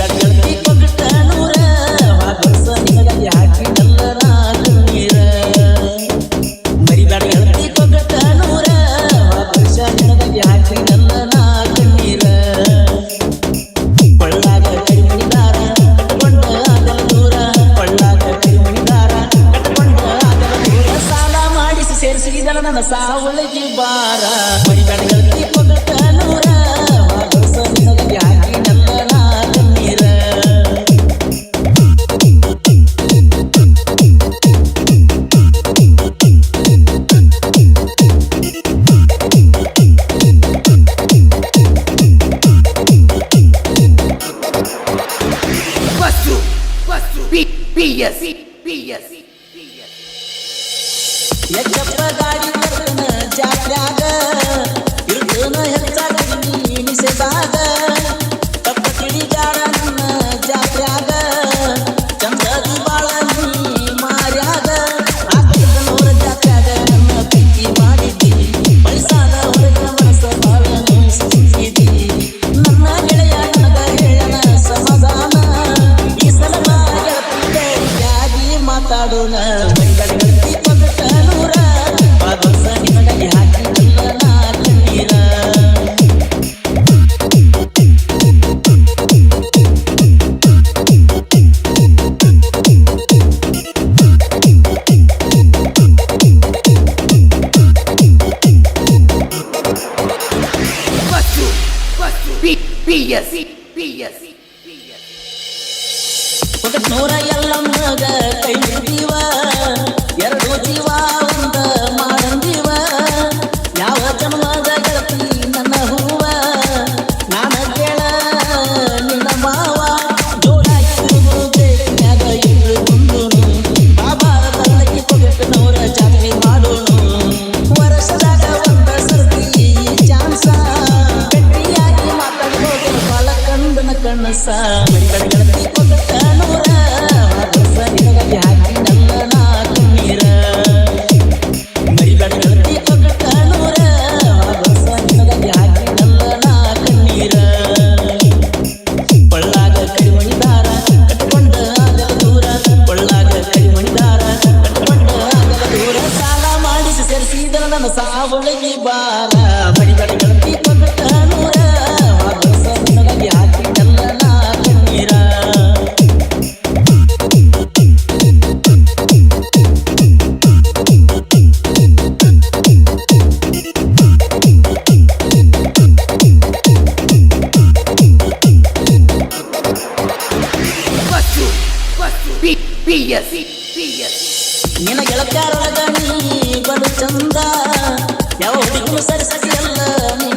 that वस्तु वस्तु PSC PSC PSC PS ನೂರ ಎಲ್ಲ ಮಗ ಕೈ ಎರಡು ಜೀವ saben, P P S P S ನೀ ಬಲು ಚಂದ ಯಾವ ಸರಿ ಸರಿ ಅಲ್ಲ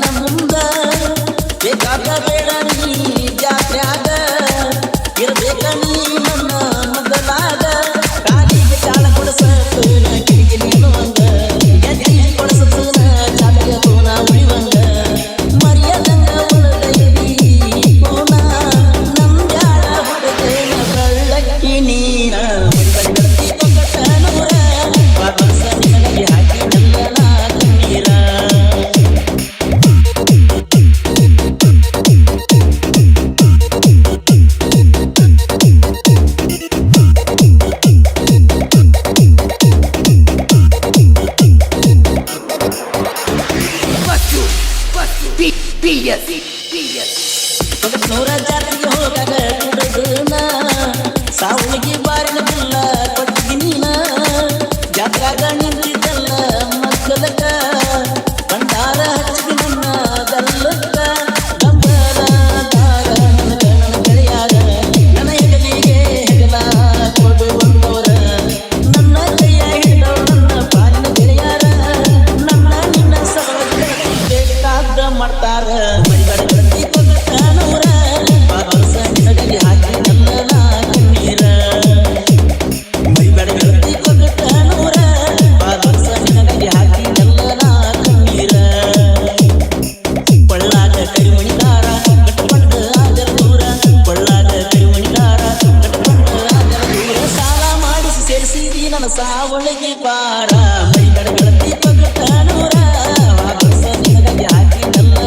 ನೂರ ಜಾತಿ ಹೋಗ ಕುಡದನ ಸಾವಣಿಗೆ ಬಾರಿನ ಮುಲ್ಲ ಸಾವಳಿಗೆ ಬಾರ. ಮೈಗಡಗಳ ದೀಪಕ ತಾನೂರ ಹೊಸ ನಿನಗೆ ಹಾಕಿದಲ್ಲ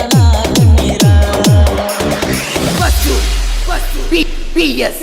ಪಿ ಪಿ ಎಸ್